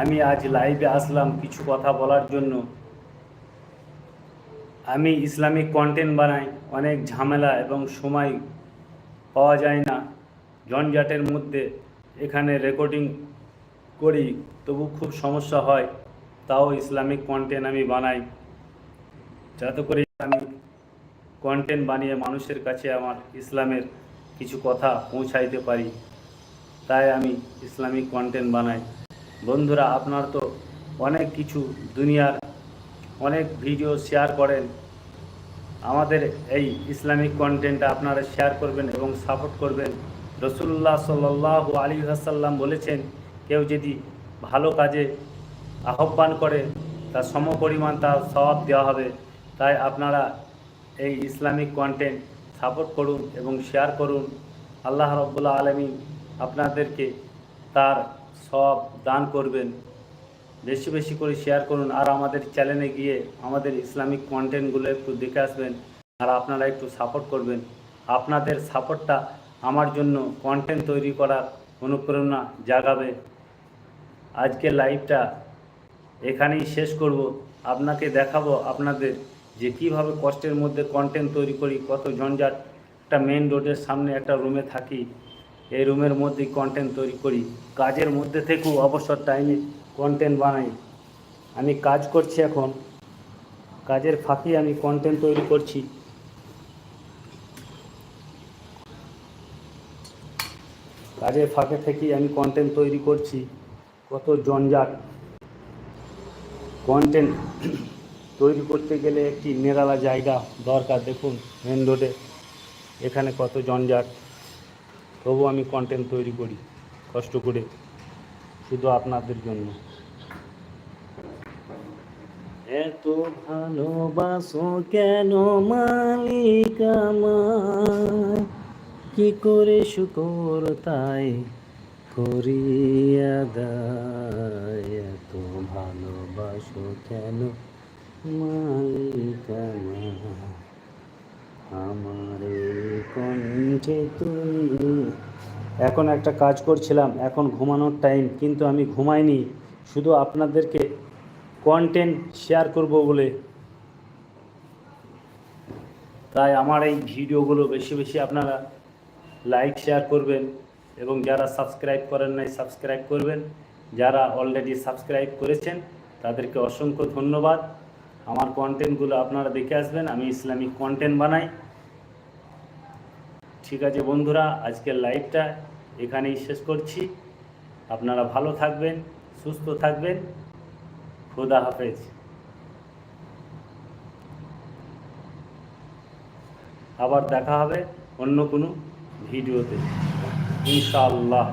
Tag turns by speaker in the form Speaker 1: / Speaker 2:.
Speaker 1: আমি আজ লাইভে আসলাম কিছু কথা বলার জন্য। আমি ইসলামিক কন্টেন্ট বানাই, অনেক ঝামেলা এবং সময় পাওয়া যায় না। জঞ্জাটের মধ্যে এখানে রেকর্ডিং করি, তবু খুব সমস্যা হয়, তাও ইসলামিক কন্টেন্ট আমি বানাই। যাতে করে আমি কন্টেন্ট বানিয়ে মানুষের কাছে আমার ইসলামের কিছু কথা পৌঁছাইতে পারি। তাই আমি ইসলামিক কন্টেন্ট বানাই। বন্ধুরা, আপনার তো অনেক কিছু দুনিয়ার অনেক ভিডিও শেয়ার করেন। আমাদের এই ইসলামিক কন্টেন্টটা আপনারা শেয়ার করবেন এবং সাপোর্ট করবেন। রসুল্লাহ সাল্লাহ আলী আসাল্লাম বলেছেন, কেউ যদি ভালো কাজে আহ্বান করে, তার সম পরিমাণ তার স্বভাব দেওয়া হবে। তাই আপনারা এই ইসলামিক কন্টেন্ট সাপোর্ট করুন এবং শেয়ার করুন। আল্লাহ রব্বুল্লাহ আলমী আপনাদেরকে তার সব দান করবেন। বেশি বেশি করে শেয়ার করুন আর আমাদের চ্যানেলে গিয়ে আমাদের ইসলামিক কন্টেন্টগুলো একটু দেখে আসবেন আর আপনারা একটু সাপোর্ট করবেন। আপনাদের সাপোর্টটা আমার জন্য কন্টেন্ট তৈরি করার অনুপ্রেরণা জাগাবে। আজকের লাইভটা এখানেই শেষ করব। আপনাকে দেখাবো আপনাদের যে কীভাবে কষ্টের মধ্যে কন্টেন্ট তৈরি করি, কত ঝঞ্ঝাট একটা মেন রোডের সামনে একটা রুমে থাকি। এই রুমের মধ্যেই কন্টেন্ট তৈরি করি। কাজের মধ্যে থেকেও অবসর টাইমে কন্টেন্ট বানাই। আমি কাজ করছি এখন। কাজের ফাঁকি আমি কন্টেন্ট তৈরি করছি। কাজের ফাঁকে থেকেই আমি কন্টেন্ট তৈরি করছি। কত জঞ্জাট। কন্টেন্ট তৈরি করতে গেলে একটি নিরালা জায়গা দরকার। দেখুন মেন রোডে এখানে কত জঞ্জাট। তবু আমি কন্টেন্ট তৈরি করি, কষ্ট করে, শুধু আপনাদের জন্য। এত ভালোবাসো কেন মালিক আমার? কি করে শুকর তাই করিয়া দায়? এত ভালোবাসো কেন মালিক আমার? কণ্ঠে তুমি এখন একটা কাজ করছিলাম, এখন ঘুমানোর টাইম কিন্তু আমি ঘুমাইনি। শুধু আপনাদেরকে কন্টেন্ট শেয়ার করব বলে। তাই আমার এই ভিডিওগুলো বেশি বেশি আপনারা লাইক শেয়ার করবেন এবং যারা সাবস্ক্রাইব করেন নাই সাবস্ক্রাইব করবেন। যারা অলরেডি সাবস্ক্রাইব করেছেন, তাদেরকে অসংখ্য ধন্যবাদ। আমার কন্টেন্টগুলো আপনারা দেখে আসবেন। আমি ইসলামিক কন্টেন্ট বানাই। ঠিক আছে বন্ধুরা, আজকের লাইভটা এখানেই শেষ করছি। আপনারা ভালো থাকবেন, সুস্থ থাকবেন। খুদা হাফেজ। আবার দেখা হবে অন্য কোনো ভিডিওতে। ইনশাআল্লাহ।